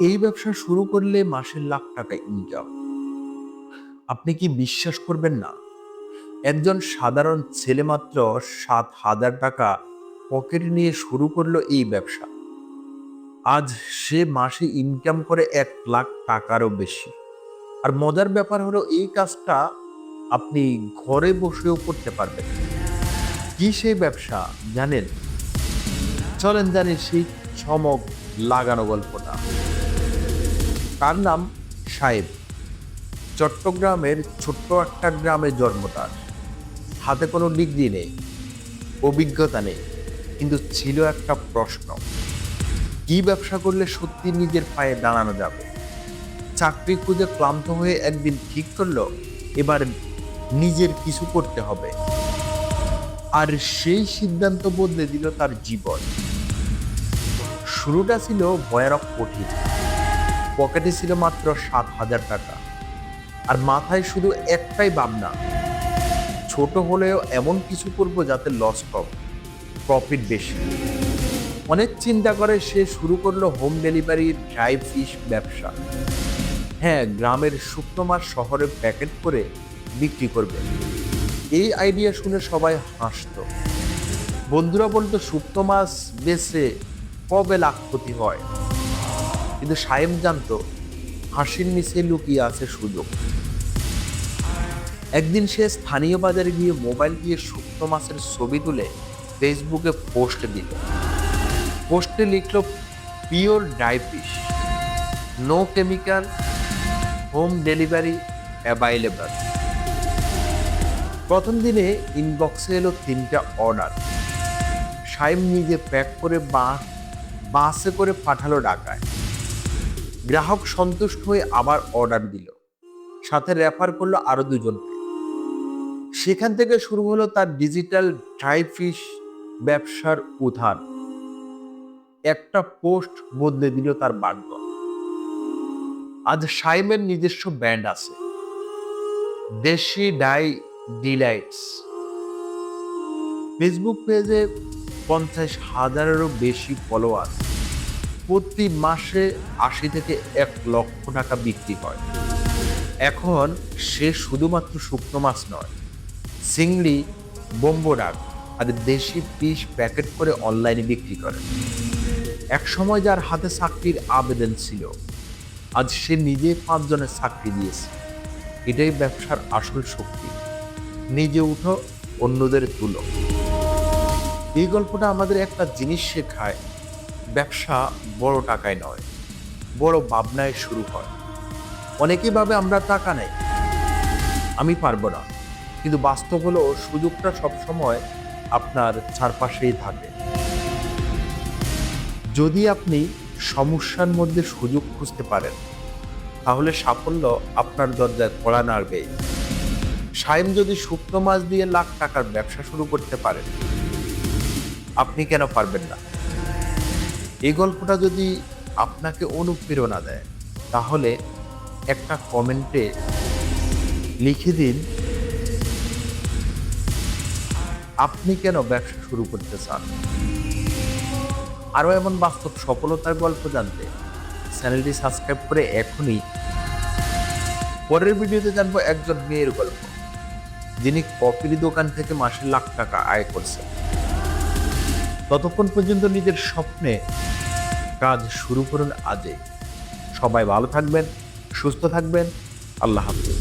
এই ব্যবসা শুরু করলে মাসের লাখ টাকা ইনকাম আপনি কি বিশ্বাস করবেন না? একজন সাধারণ ছেলে মাত্র সাত হাজার টাকা পকেটে নিয়ে শুরু করল এই ব্যবসা। আজ সে মাসে ইনকাম করে এক লাখ টাকারও বেশি। আর মজার ব্যাপার হলো এই কাজটা আপনি ঘরে বসেও করতে পারবেন। কি সেই ব্যবসা, জানেন? চলেন জানি সেই চমক লাগানো গল্পটা। তার নাম সাহেব। চট্টগ্রামের ছোট্ট একটা গ্রামে জন্ম তার। হাতে কোনো ডিগ্রি নেই, অভিজ্ঞতা নেই, কিন্তু ছিল একটা প্রশ্ন। কি ব্যবসা করলে সত্যি নিজের পায়ে দাঁড়ানো যাবে? চাকরি খুঁজে ক্লান্ত হয়ে একদিন ঠিক করল, এবার নিজের কিছু করতে হবে। আর সেই সিদ্ধান্ত বদলে দিল তার জীবন। শুরুটা ছিল ভয়ানক কঠিন। পকেটে ছিল মাত্র সাত হাজার টাকা। আর মাথায় শুধু একটাই ভাবনা ছোট হলেও এমন কিছু করব যাতে লস কম প্রফিট বেশি। অনেক চিন্তা করে সে শুরু করল হোম ডেলিভারির ড্রাই ফিশ ব্যবসা। হ্যাঁ গ্রামের শুকনো মাছ শহরে প্যাকেট করে বিক্রি করবে। এই আইডিয়া শুনে সবাই হাসত। বন্ধুরা বলতো শুক্তো মাছ বেছে কবে লাখ ক্ষতি হয়? কিন্তু সাহেব জানতো হাসির নিচে লুকিয়ে আছে সুযোগ। একদিন সে স্থানীয় বাজারে গিয়ে মোবাইল দিয়ে শুক্তো মাছের ছবি তুলে ফেসবুকে পোস্ট দিল। পোস্টে লিখল, pure dry fish, no chemical, home delivery available. প্রথম দিনে ইনবক্সে এলো তিনটা অর্ডার সাইম নিজে প্যাক করে বাস বাসে করে পাঠালো ঢাকায়। গ্রাহক সন্তুষ্ট হয়ে আবার অর্ডার দিল। সাথে রেফার করল আরও দুজনকে সেখান থেকে শুরু হলো তার ডিজিটাল ড্রাই ফিশ ব্যবসার উত্থান একটা পোস্ট বদলে দিল তার ভাগ্য। আজ সাইমের নিজস্ব ব্যান্ড আছে। দেশি ডাই ডিলাইটস ফেসবুক পেজে পঞ্চাশ হাজারেরও বেশি ফলোয়ার প্রতি মাসে আশি থেকে এক লক্ষ টাকা বিক্রি হয়। এখন সে শুধুমাত্র শুকনো মাছ নয়, চিংড়ি বোম্বোডাক আর দেশি পিস প্যাকেট করে অনলাইনে বিক্রি করে। এক সময় যার হাতে চাকরির আবেদন ছিল, আজ সে নিজে পাঁচজনের চাকরি দিয়েছে। এটাই ব্যবসার আসল শক্তি, নিজে উঠো, অন্যদের তুলো। এই গল্পটা আমাদের একটা জিনিস শেখায় ব্যবসা বড় টাকায় নয়, বড় ভাবনায় শুরু হয়। অনেকেই ভাবে আমরা টাকা নেই। আমি পারব না, কিন্তু বাস্তব হলো সুযোগটা সবসময় আপনার চারপাশেই থাকে। যদি আপনি সমস্যার মধ্যে সুযোগ খুঁজতে পারেন, তাহলে সাফল্য আপনার দরজায় কড়া নাড়বে। সাইম যদি শুকনো মাছ দিয়ে লাখ টাকার ব্যবসা শুরু করতে পারেন, আপনি কেন পারবেন না? এই গল্পটা যদি আপনাকে অনুপ্রেরণা দেয়, তাহলে একটা কমেন্টে লিখে দিন, আপনি কেন ব্যবসা শুরু করতে চান? আরও এমন বাস্তব সফলতার গল্প জানতে চ্যানেলটি সাবস্ক্রাইব করে এখনই পরের ভিডিওতে জানব একজন মেয়ের গল্প, যিনি কফির দোকান থেকে মাসে লাখ টাকা আয় করছেন। ততক্ষণ পর্যন্ত নিজের স্বপ্নে কাজ শুরু করুন আজই। সবাই ভালো থাকবেন সুস্থ থাকবেন। আল্লাহ হাফিজ।